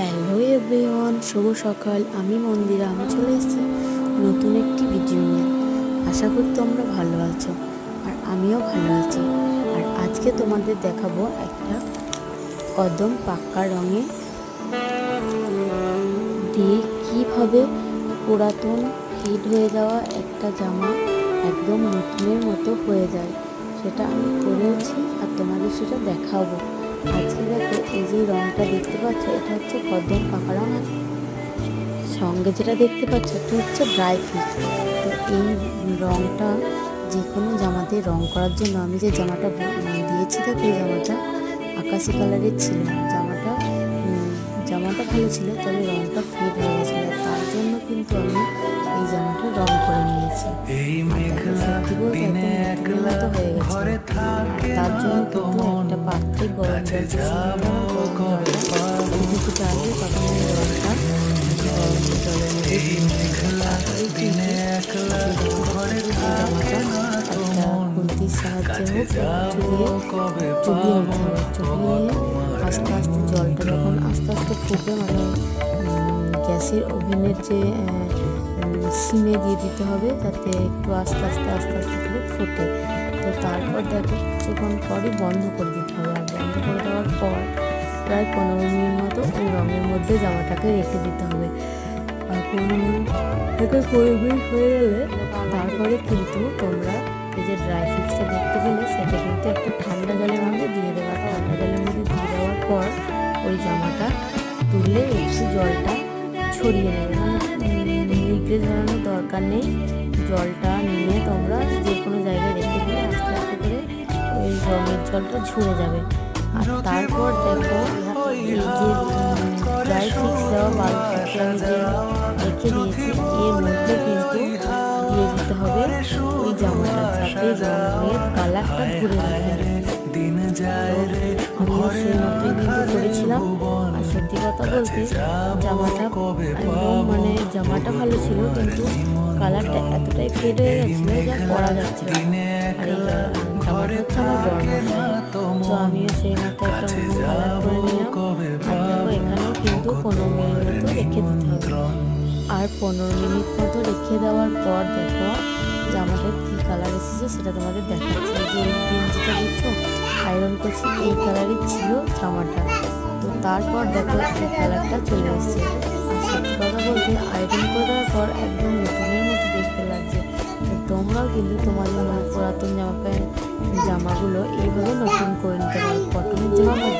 Hello everyone শুভ সকাল। আমি মন্দিরা, আমি চলে এসেছি নতুন একটি ভিডিও নিয়ে। আশা করি তোমরা ভালো আছো আর আমিও ভালো আছি। আর আজকে তোমাদের দেখাবো একটা কদম পাক্কা রঙে দিয়ে কীভাবে পুরাতন হিট হয়ে যাওয়া একটা জামা একদম নতুনের মতো হয়ে যায়। সেটা আমি করেওছি আর তোমাদের সেটা দেখাবো। আজকে দেখো এই যে রঙটা দেখতে পাচ্ছ, এটা হচ্ছে কদম পাকা রঙ সঙ্গে যেটা দেখতে পাচ্ছ, এটা হচ্ছে ড্রাই ফিট তো এই রঙটা যে কোনো জামাতে রং করার জন্য আমি যে জামাটা দিয়েছি এই জামাটা আকাশি কালারের ছিল। জামাটা ভালো ছিল তবে রঙটা ফেড হয়ে গেছিল তার জন্য কিন্তু আমি এই জামাটা রং করে নিয়েছি। হয়ে গেছে। থাকে তার জন্য তো কিন্তু একটা পাত্রে গরম জল কিছুটা আগে তখন আমি জলটা জলের মধ্যে এই মেঘলা দিনে একলা ঘরে জামাটা থাকে না তো একটা খুন্তির সাহায্যে হোক চুবিয়ে কবে চুবিয়ে পাবো নিতে হবে চুবিয়ে নিয়ে আস্তে আস্তে জলটা যখন আস্তে আস্তে ফুটবে মানে গ্যাসের ওভেনের যে সিমে দিয়ে দিতে হবে যাতে একটু আস্তে আস্তে আস্তে আস্তে করে ফোটে। তো তারপর দেখো কিছুক্ষণ পরই বন্ধ করে দিতে হবে। আর বন্ধ করে দেওয়ার পর প্রায় পনেরো মিনিট মতো ওই রঙের মধ্যে জামাটাকে রেখে দিতে হবে। আর পনেরো মিনিট থেকে কুড়ি মিনিট হয়ে গেলে তারপরে কিন্তু তোমরা এই যে ড্রাই ফ্রুটসটা দেখতে পেলে, সেটা কিন্তু একটা ঠান্ডা জলের ছড়িয়ে নেবে। নিগড়ে ধরানোর দরকার নেই, জলটা নিয়ে তোমরা যে কোনো জায়গায় রেখে দিলে আস্তে আস্তে করে ওই রঙের জলটা ঝরে যাবে। আর তারপর দেখো যে ড্রাই ফ্রুটস দেওয়া যে রেখে দিয়েছি, এর মধ্যে কিন্তু দিয়ে দিতে হবে ওই জামাটা, যাতে কালারটা ঘুরে দিন যায়। আমিও সেই মতোই কিন্তু করেছিলাম। আর সত্যি কথা বলতে জামাটা একদম মানে জামাটা ভালো ছিল, কিন্তু কালারটা এতটাই ফেড হয়ে গেছিল যা পরা যাচ্ছে আর জামাটা তো আমিও আর কিন্তু পনেরো মিনিট মতো রেখে আর পনেরো মিনিট মতো রেখে দেওয়ার পর দেখো, জামাটা কী কালার এসেছে সেটা তোমাদের দেখাচ্ছি, যে এই দেখছ? আয়রন করছি, এই কালারই ছিল জামাটা। তো তারপর দেখো এই কালারটা চলে এসেছে। আর সত্যি কথা বলতে আয়রন করে দেওয়ার পর একদম নতুনের মতো দেখতে লাগছে। তো তোমরাও কিন্তু তোমাদের পুরাতন জামা প্যান্ট, জামাগুলো এইভাবে নতুন করে নিতে পারো। কটনের জামা বা